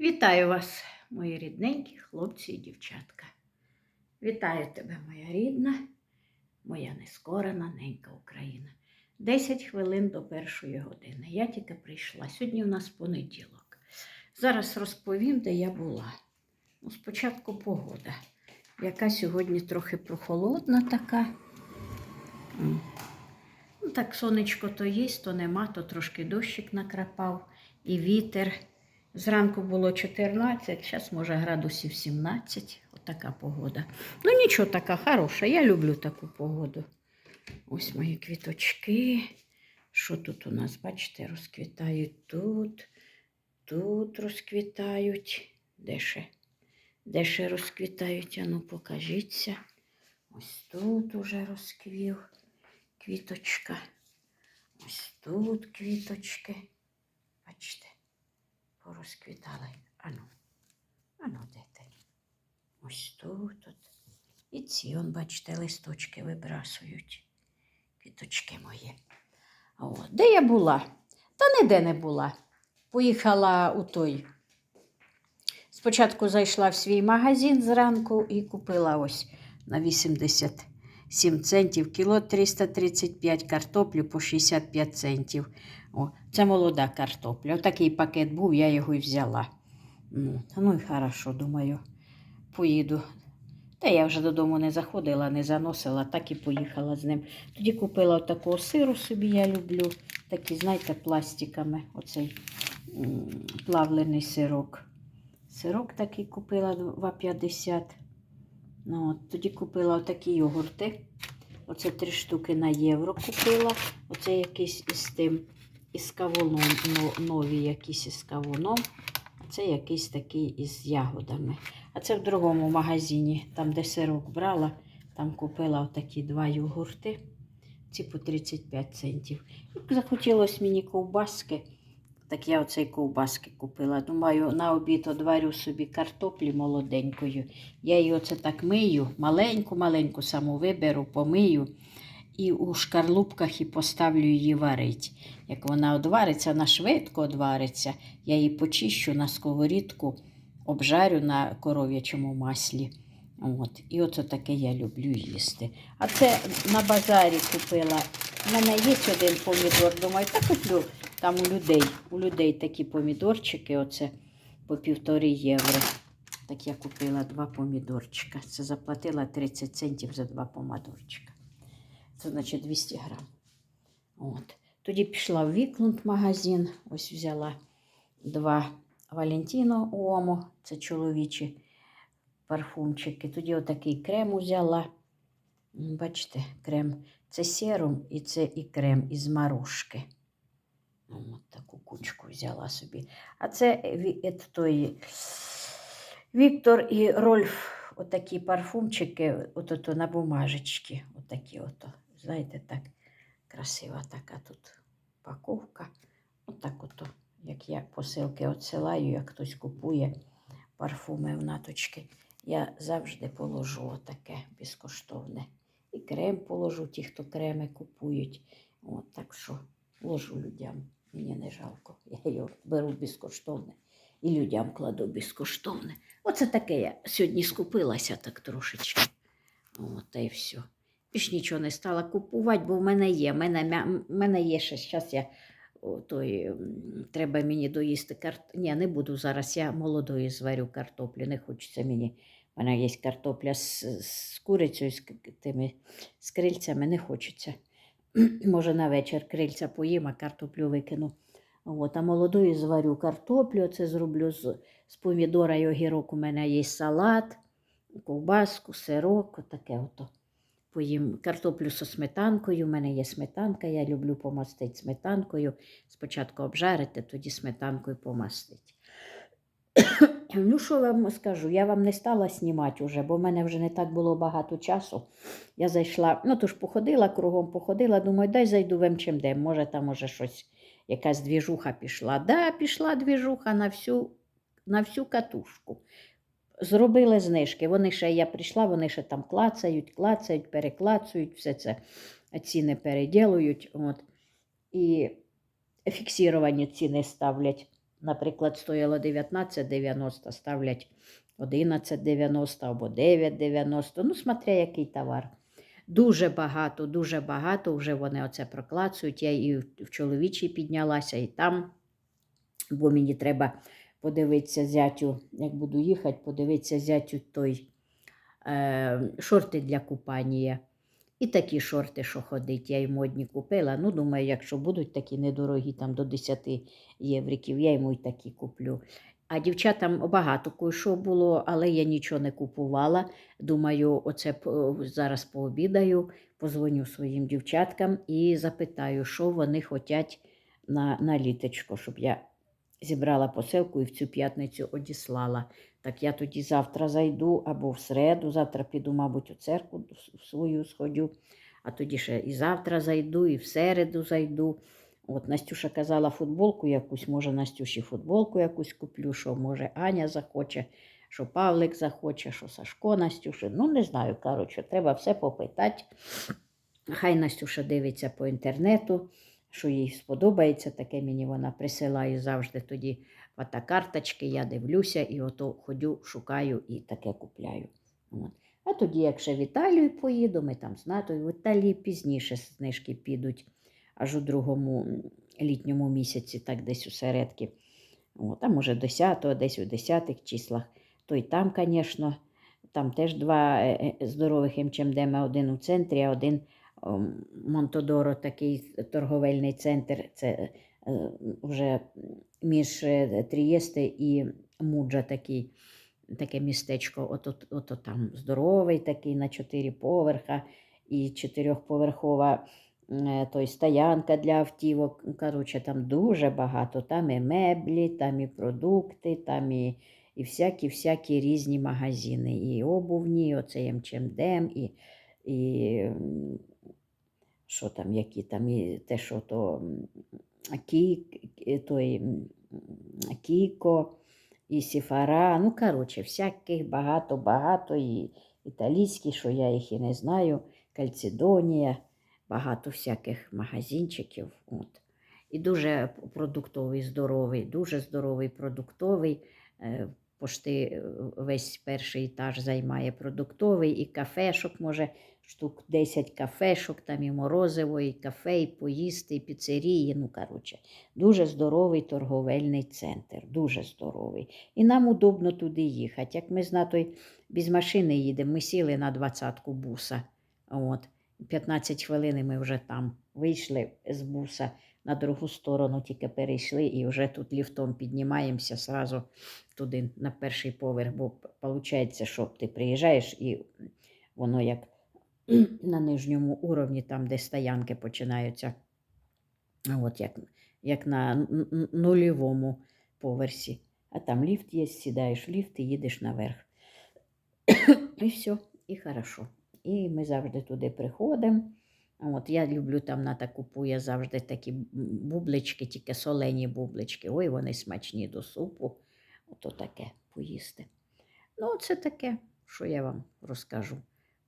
Вітаю вас, мої рідненькі хлопці і дівчатка. Вітаю тебе, моя рідна, моя нескорена ненька Україна. Десять хвилин до першої години. Я тільки прийшла. Сьогодні у нас понеділок. Зараз розповім, де я була. Ну, спочатку погода, яка сьогодні трохи прохолодна така. Ну, так сонечко то є, то нема, то трошки дощик накрапав і вітер. Зранку було 14, зараз може градусів 17. Отака погода. Ну нічого така хороша, я люблю таку погоду. Ось мої квіточки. Що тут у нас, бачите, розквітають тут, тут розквітають. Де ще? Де ще розквітають? Ану, покажіться. Ось тут уже розквів квіточка. Ось тут квіточки. Бачите порозквітали. Ану, ану, де ти? Ось тут. От. І ці, он, бачите, листочки вибрасують. Квіточки мої. О, де я була? Та ніде не була. Поїхала у той. Спочатку зайшла в свій магазин зранку і купила ось на 87 центів кіло 335 картоплю по 65 центів. О, це молода картопля. Отакий пакет був, я його і взяла. Ну, ну і хорошо, думаю, поїду. Та я вже додому не заходила, не заносила, так і поїхала з ним. Тоді купила такого сиру собі, я люблю. Такий, знаєте, пластиками. Оцей плавлений сирок. Сирок такий купила 2,50. Ну, от, тоді купила отакі йогурти. Оце три штуки на євро купила. Оце якийсь із тим із кавуном, но- нові якісь із кавуном. Це якийсь такий із ягодами. А це в другому магазині, там, де сирок брала, там купила отакі два йогурти. Ці по 35 центів. Захотілося мені ковбаски. Так я оцей ковбаски купила. Думаю, на обід одварю собі картоплі молоденькою. Я її оце так мию, маленьку-маленьку саму виберу, помию і у шкарлупках і поставлю її варить. Як вона одвариться, вона швидко одвариться. Я її почищу на сковорідку, обжарю на коров'ячому маслі. От. І оце таке я люблю їсти. А це на базарі купила. У мене є один помідор. Думаю, та куплю там у людей. У людей такі помідорчики, оце по півтори євро. Так я купила два помідорчика. Це заплатила 30 центів за два помідорчика. Це значить 200 грам. От. Тоді пішла в Віклунд магазин. Ось взяла два Валентіно Уомо, це чоловічі парфумчики. Тоді отакий крем взяла. Бачите, крем. Це серум і це і крем із марушки. Ну, От таку кучку взяла собі. А це ві- той Віктор і Рольф, отакі парфумчики, от ото на бумажечки. Отакі ото. Знаєте, так красива така тут упаковка. Отак ото, як я посилки відсилаю, як хтось купує парфуми в наточки. Я завжди положу отаке безкоштовне. І крем положу, ті, хто креми купують. От, так що ложу людям. Мені не жалко. Я його беру безкоштовне і людям кладу безкоштовне. Оце таке я сьогодні скупилася так трошечки. От, та й все. Більш нічого не стала купувати, бо в мене є. В мене, в мене є ще зараз я. о, Той, треба мені доїсти карт... Ні, не буду зараз. Я молодої зварю картоплі. Не хочеться мені. У мене є картопля з, з курицею, з, тими, з крильцями, не хочеться. Може, на вечір крильця поїм, а картоплю викину. От, а молодої зварю картоплю, це зроблю з, з помідора і огірок. У мене є салат, ковбаску, сирок, отаке ото. Поїм картоплю зі сметанкою. У мене є сметанка, я люблю помастити сметанкою. Спочатку обжарити, тоді сметанкою помастити. Ну, що вам скажу? Я вам не стала знімати вже, бо в мене вже не так було багато часу. Я зайшла, ну то ж походила кругом, походила, думаю, дай зайду в МЧМД, може там може щось, якась двіжуха пішла. Да, пішла двіжуха на всю, на всю катушку. Зробили знижки. Вони ще, я прийшла, вони ще там клацають, клацають, переклацують, все це ціни переділують. От. І фіксовані ціни ставлять. Наприклад, стояло 19,90, ставлять 11,90 або 9,90, ну, смотря який товар. Дуже багато, дуже багато вже вони оце проклацують. Я і в чоловічій піднялася, і там, бо мені треба подивитися зятю, як буду їхати, подивитися зятю той е, шорти для купання. І такі шорти, що ходить, я йому одні купила. Ну, думаю, якщо будуть такі недорогі, там до 10 євриків, я йому й такі куплю. А дівчатам багато кое-що було, але я нічого не купувала. Думаю, оце зараз пообідаю, позвоню своїм дівчаткам і запитаю, що вони хочуть на, на літочко, щоб я зібрала посилку і в цю п'ятницю одіслала. Так я тоді завтра зайду або в середу, завтра піду, мабуть, у церкву свою сходю, а тоді ще і завтра зайду, і в середу зайду. От Настюша казала футболку якусь, може Настюші футболку якусь куплю, що може Аня захоче, що Павлик захоче, що Сашко Настюші. Ну, не знаю, коротше, треба все попитати. Хай Настюша дивиться по інтернету, що їй сподобається, таке мені вона присилає завжди тоді фотокарточки, я дивлюся і ото ходю, шукаю і таке купляю. От. А тоді, як ще в Італію поїду, ми там з Натою, в Італії пізніше знижки підуть, аж у другому літньому місяці, так десь у середки. От, а може 10-го, десь у 10-х числах. То й там, звісно, там теж два е, е, здорових МЧМДМ, один у центрі, а один Монтодоро, такий торговельний центр. Це е, вже між е, Трієсте і Муджа такий, таке містечко. Ото, там здоровий такий на чотири поверха і чотирьохповерхова е, той стоянка для автівок. Коротше, там дуже багато. Там і меблі, там і продукти, там і, і всякі-всякі різні магазини. І обувні, і оцей МЧМДМ, і, і що там, які там, і те, що то Кі, е, той Кіко, і Сіфара. Ну, коротше, всяких багато-багато, і італійські, що я їх і не знаю, Кальцидонія, багато всяких магазинчиків. От. І дуже продуктовий, здоровий, дуже здоровий продуктовий. Е, Пошти е, весь перший етаж займає продуктовий і кафешок, може, штук 10 кафешок, там і морозиво, і кафе, і поїсти, і піцерії. Ну, коротше, дуже здоровий торговельний центр, дуже здоровий. І нам удобно туди їхати. Як ми з Натою без машини їдемо, ми сіли на двадцятку буса. От. 15 хвилин ми вже там вийшли з буса на другу сторону, тільки перейшли і вже тут ліфтом піднімаємося сразу туди на перший поверх, бо виходить, що ти приїжджаєш і воно як на нижньому уровні, там, де стоянки починаються, от як, як на нульовому поверсі. А там ліфт є, сідаєш в ліфт і їдеш наверх. І все, і хорошо. І ми завжди туди приходимо. От, я люблю там на таку купує завжди такі бублички, тільки солені бублички. Ой, вони смачні до супу. Ото таке поїсти. Ну, це таке, що я вам розкажу.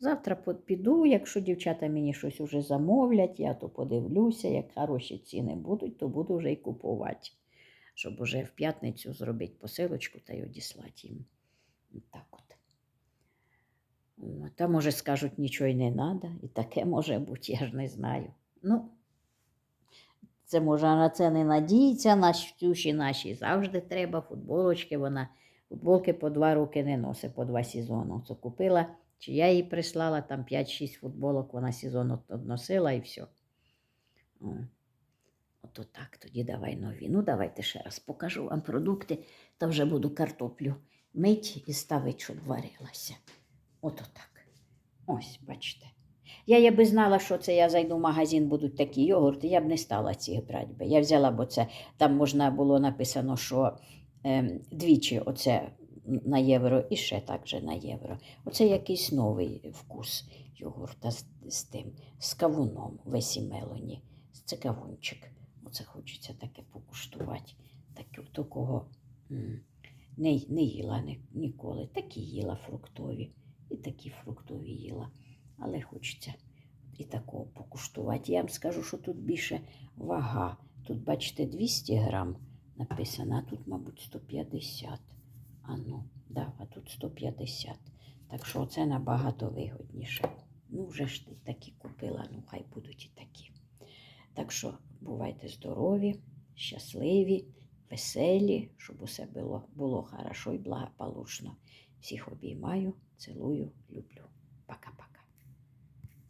Завтра піду, якщо дівчата мені щось уже замовлять, я то подивлюся, як хороші ціни будуть, то буду вже й купувати, щоб уже в п'ятницю зробити посилочку та й одіслати їм. Так от. Та, може, скажуть, нічого й не треба, і таке може бути, я ж не знаю. Ну, це може на це не надіється, на Стюші наші завжди треба. Футболочки вона футболки по два роки не носить, по два сезони. Це купила, чи я їй прислала, там 5-6 футболок вона сезон односила і все. Ото так, тоді давай нові. Ну, давайте ще раз покажу вам продукти, та вже буду картоплю мить і ставити, щоб варилася. Ото так. Ось, бачите. Я я би знала, що це я зайду в магазин, будуть такі йогурти, я б не стала ці брати. Я взяла, бо це там можна було написано, що ем, двічі оце на євро і ще так же на євро. Оце якийсь новий вкус йогурта з, з тим, з кавуном весі мелоні. Це кавунчик. Оце хочеться таке покуштувати. Так, такого не, не їла ні- ніколи. Такі їла фруктові, і такі фруктові їла. Але хочеться і такого покуштувати. Я вам скажу, що тут більше вага. Тут, бачите, 200 грам написано, а тут, мабуть, 150. А ну, да, а тут 150. Так що це набагато вигодніше. Ну, вже ж ти такі купила, ну хай будуть і такі. Так що бувайте здорові, щасливі, веселі, щоб усе було, було хорошо і благополучно. Всіх обіймаю, цілую, люблю.